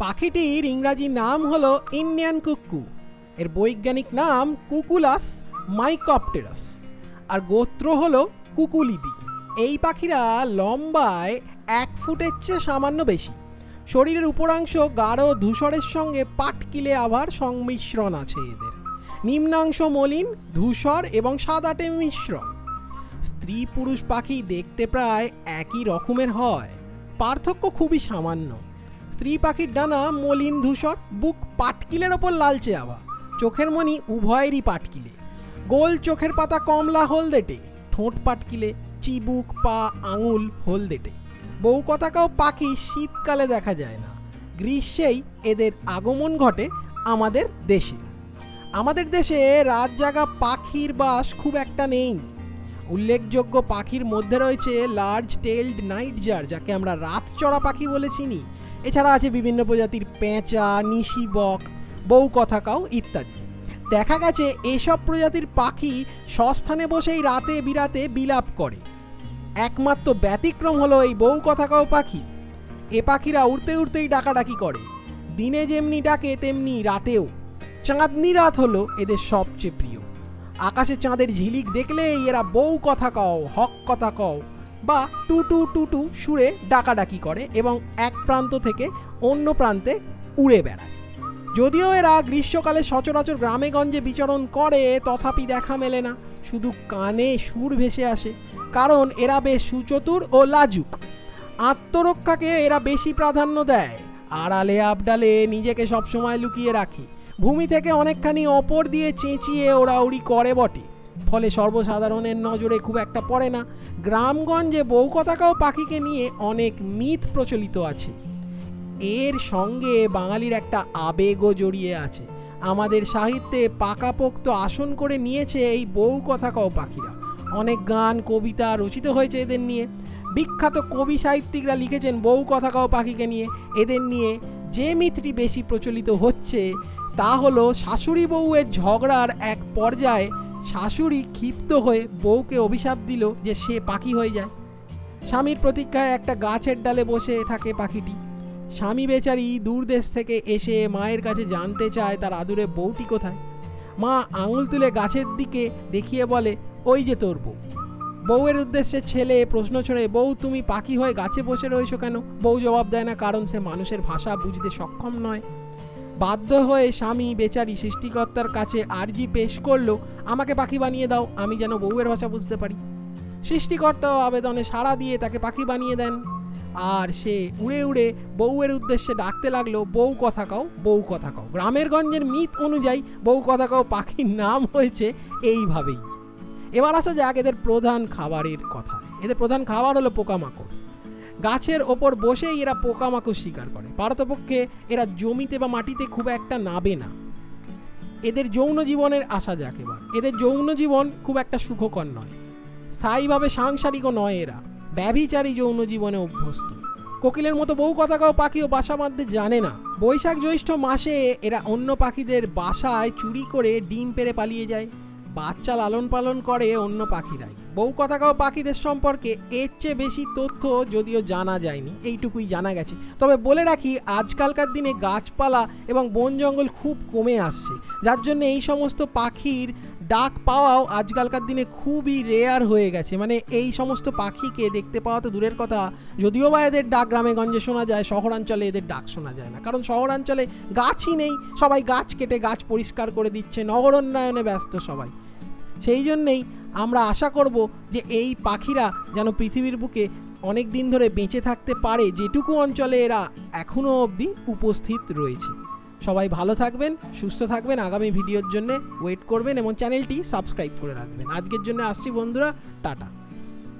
পাখিটির ইংরাজি নাম হলো ইন্ডিয়ান কুকু। এর বৈজ্ঞানিক নাম কুকুলাস মাইকপটেরাস। আর গোত্র হলো কুকুলিদি। এই পাখিরা লম্বায় এক ফুটের চেয়ে সামান্য বেশি। শরীরের উপরাংশ গাঢ় ধূসরের সঙ্গে পাটকিলে আবার সংমিশ্রণ আছে এদের। নিম্নাংশ মলিন, ধূসর এবং সাদাটে মিশ্রণ। স্ত্রী পুরুষ পাখি দেখতে প্রায় একই রকমের হয়। পার্থক্য খুবই সামান্য। স্ত্রী পাখির ডানা মলিন ধূসর, বুক পাটকিলের ওপর লালচে আভা। চোখের মনি উভয়েরই পাটকিলে। গোল চোখের পাতা কমলা হলদেটে, ঠোঁট পাটকিলে, চিবুক, পা, আঙুল হলদেটে। বউ কথাকাও পাখি শীতকালে দেখা যায় না। গ্রীষ্মেই এদের আগমন ঘটে আমাদের দেশে। আমাদের দেশে রাত জাগা পাখির বাস খুব একটা নেই। উল্লেখযোগ্য পাখির মধ্যে রয়েছে লার্জ টেলড নাইট জার যাকে আমরা রাত চড়া পাখি বলে চিনি। এছাড়া আছে বিভিন্ন প্রজাতির পেঁচা, নিশি বক, বউ কথাকাও ইত্যাদি। দেখা গেছে এসব প্রজাতির পাখি সস্থানে বসেই রাতে বিরাতে বিলাপ করে। একমাত্র ব্যতিক্রম হলো এই বউ কথাকাও পাখি। এ পাখিরা উড়তে উড়তেই ডাকাডাকি করে। দিনে যেমনি ডাকে, তেমনি রাতেও। চাঁদনি রাত হলো এদের সবচেয়ে প্রিয়। আকাশে চাঁদের ঝিলিক দেখলেই এরা বউ কথা কও, হক কথা কও বা টু টু টু টু সুরে ডাকাডাকি করে এবং এক প্রান্ত থেকে অন্য প্রান্তে উড়ে বেড়ায়। যদিও এরা গ্রীষ্মকালে সচরাচর গ্রামেগঞ্জে বিচরণ করে, তথাপি দেখা মেলে না। শুধু কানে সুর ভেসে আসে, কারণ এরা বেশ সুচতুর ও লাজুক। আত্মরক্ষাকে এরা বেশি প্রাধান্য দেয়। আড়ালে আবডালে নিজেকে সবসময় লুকিয়ে রাখে। ভূমি থেকে অনেকখানি অপর দিয়ে চেঁচিয়ে ওড়াউড়ি করে বটে। ফলে সর্বসাধারণের নজরে খুব একটা পড়ে না। গ্রামগঞ্জে বউ কথাকাও পাখিকে নিয়ে অনেক মিথ প্রচলিত আছে। এর সঙ্গে বাঙালির একটা আবেগও জড়িয়ে আছে। আমাদের সাহিত্যে পাকাপোক্ত আসন করে নিয়েছে এই বউ কথা কও পাখিরা। অনেক গান, কবিতা রচিত হয়েছে এদের নিয়ে। বিখ্যাত কবি সাহিত্যিকরা লিখেছেন বউ কথা কও পাখিকে নিয়ে। এদের নিয়ে যে মিথটি বেশি প্রচলিত হচ্ছে তা হলো শাশুড়ি বউয়ের ঝগড়ার এক পর্যায়ে শাশুড়ি ক্ষিপ্ত হয়ে বউকে অভিশাপ দিল যে সে পাখি হয়ে যায়। স্বামীর প্রতীক্ষায় একটা গাছের ডালে বসে থাকে পাখিটি। স্বামী বেচারি দূর দেশ থেকে এসে মায়ের কাছে জানতে চায় তার আদুরে বউটি কোথায়। মা আঙুল তুলে গাছের দিকে দেখিয়ে বলে, ওই যে তোর বউ। বউয়ের উদ্দেশ্যে ছেলে প্রশ্ন ছড়ে, বউ, তুমি পাখি হয়ে গাছে বসে রয়েছো কেন? বউ জবাব দেয় না, কারণ সে মানুষের ভাষা বুঝতে সক্ষম নয়। বাধ্য হয়ে স্বামী বেচারি সৃষ্টিকর্তার কাছে আর্জি পেশ করল, আমাকে পাখি বানিয়ে দাও, আমি যেন বউয়ের ভাষা বুঝতে পারি। সৃষ্টিকর্তাও আবেদনে সাড়া দিয়ে তাকে পাখি বানিয়ে দেন। আর সে উড়ে উড়ে বউয়ের উদ্দেশ্যে ডাকতে লাগল, বউ কথা কও, বউ কথা কও। গ্রামের গঞ্জের মিথ অনুযায়ী বউ কথা কও পাখির নাম হয়েছে এইভাবেই। এবার আসা যাক এদের প্রধান খাবারের কথা। এদের প্রধান খাবার হলো পোকামাকড়। গাছের ওপর বসেই এরা পোকামাকড় শিকার করে। পারতপক্ষে এরা জমিতে বা মাটিতে খুব একটা নাবে না। এদের যৌন জীবনের আসা যাক এবার। এদের যৌন জীবন খুব একটা সুখকর নয়। স্থায়ীভাবে সাংসারিকও নয় এরা। ব্যভিচারী যৌন জীবনে অভ্যস্ত। কোকিলের মতো বউ কথাকাও পাখিও বাসা বাঁধতে জানে না। বৈশাখ জ্যৈষ্ঠ মাসে এরা অন্য পাখিদের বাসায় চুরি করে ডিম পেড়ে পালিয়ে যায়। বাচ্চা লালন পালন করে অন্য পাখিরাই। বউ কথাকাও পাখিদের সম্পর্কে এর চেয়ে বেশি তথ্য যদিও জানা যায়নি, এইটুকুই জানা গেছে। তবে বলে রাখি, আজকালকার দিনে গাছপালা এবং বন জঙ্গল খুব কমে আসছে, যার জন্য এই সমস্ত পাখির ডাক পাওয়াও আজকালকার দিনে খুবই রেয়ার হয়ে গেছে। মানে এই সমস্ত পাখিকে দেখতে পাওয়া তো দূরের কথা। যদিও বা এদের ডাক গ্রামে গঞ্জে শোনা যায়, শহরাঞ্চলে এদের ডাক শোনা যায় না। কারণ শহরাঞ্চলে গাছই নেই, সবাই গাছ কেটে গাছ পরিষ্কার করে দিচ্ছে নগরোন্নয়নে ব্যস্ত সবাই। সেই জন্যেই আমরা আশা করব যে এই পাখিরা যেন পৃথিবীর বুকে অনেক দিন ধরে বেঁচে থাকতে পারে, যেটুকু অঞ্চলে এরা এখনও অবধি উপস্থিত রয়েছে। সবাই ভালো থাকবেন, সুস্থ থাকবেন, আগামী ভিডিওর জন্য ওয়েট করবেন এবং চ্যানেলটি সাবস্ক্রাইব করে রাখবেন। আজকের জন্য আসছি বন্ধুরা, টাটা।